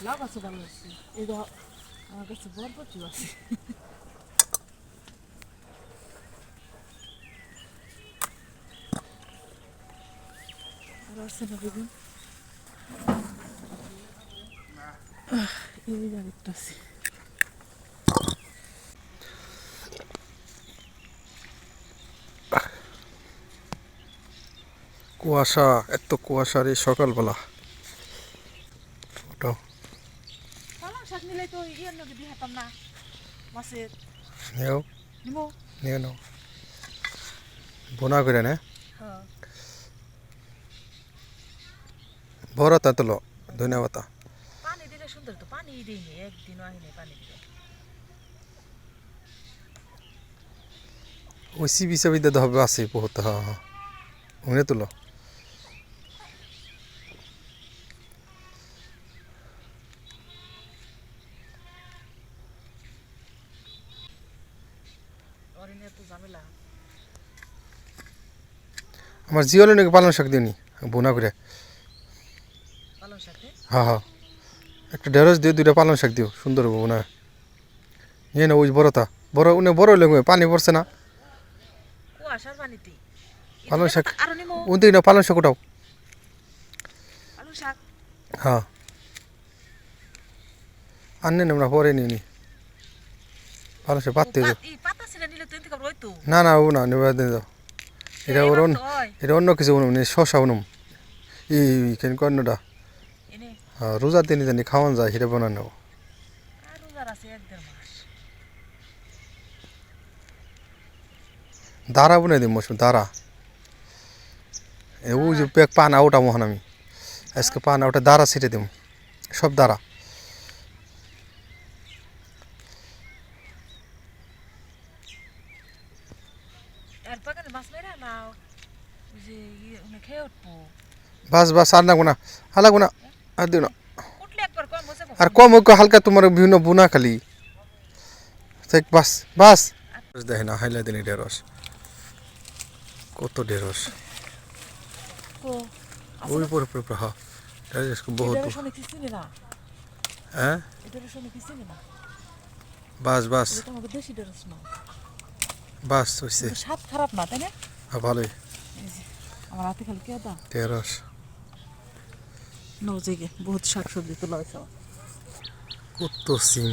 লাভ আছে ভালো আছে আমার কাছে বরবটি আছে আছে কুয়াশা এত কুয়াশার এই সকালবেলা পালং শাক নিলে তো ইয়ের নগে দিয়ে হাতাম না মাছের নিও নিমো নিয়ে নাও বোনা করে নে হ্যাঁ বড় তা তুলো ধন্যবাদ পানি দিলে সুন্দর তো পানি দিইনি একদিনও আহিনি পানি দিলে ওই সিবি সাবি দিতে হবে আছে বহুত হ্যাঁ হ্যাঁ মনে তুলো অরিনে তো ঝামেলা আমার জিওলে নাকি পালং শাক দিওনি? বোনা করে। হ্যাঁ হ্যাঁ। একটা ঢেঁড়স দিও দুইটা পালং শাক দিও সুন্দর হবে বোনা। নিয়ে না ওই বড়টা। বড় উনি বড় লেগে পানি পড়ছে না। কুয়াশার পানিতে। পালং শাক। উন নিমো না পালং শাক ওটাও। হ্যাঁ। আর নেন আমরা পরে নিয়ে নি। পালং শাক পাততে দাও এই পাতা ছিঁড়ে নিলে তো। না না ও না নেবা দিয়ে দাও এটা ওর অন্য এটা অন্য কিছু উনুম শশা উনুম ই কেন কর্ণটা হ্যাঁ রোজা দিনই জানি খাওয়ান যায় সেটা বানানো নেব দেড় বনে দিম মৌসুম দাঁড়া। এ ও যে পেক পান আউটা মোহন আমি। আজকে পান আউটা দাঁড়া ছিটে দিম। সব দাঁড়া এর বাগানে মাছ মেরা না ওই যে ইয়ে উনি খেয়ে উঠবো বাস বাস আর লাগবো না আর লাগবো না আর দিও না আর কম হোক হালকা তোমার বিভিন্ন বুনা খালি বাস বাস দেখে না হাইলা দিন ঢেঁড়স কত ঢেঁড়স ওই পরে পরে পরে হ্যাঁ বহুত হ্যাঁ বাস বাস দেশি না বাস কিন্তু স্বাদ খারাপ না তাই না? হ্যাঁ ভালোই। আমার হাতে খালি কে দা ঢেঁড়স। নো বহুত শাক সবজি তোলা হয়েছে কত সিম।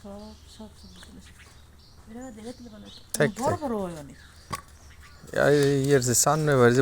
সব সব সবজি বড় বড় হয় অনেক। ইয়ের যে সামনে বাড়ি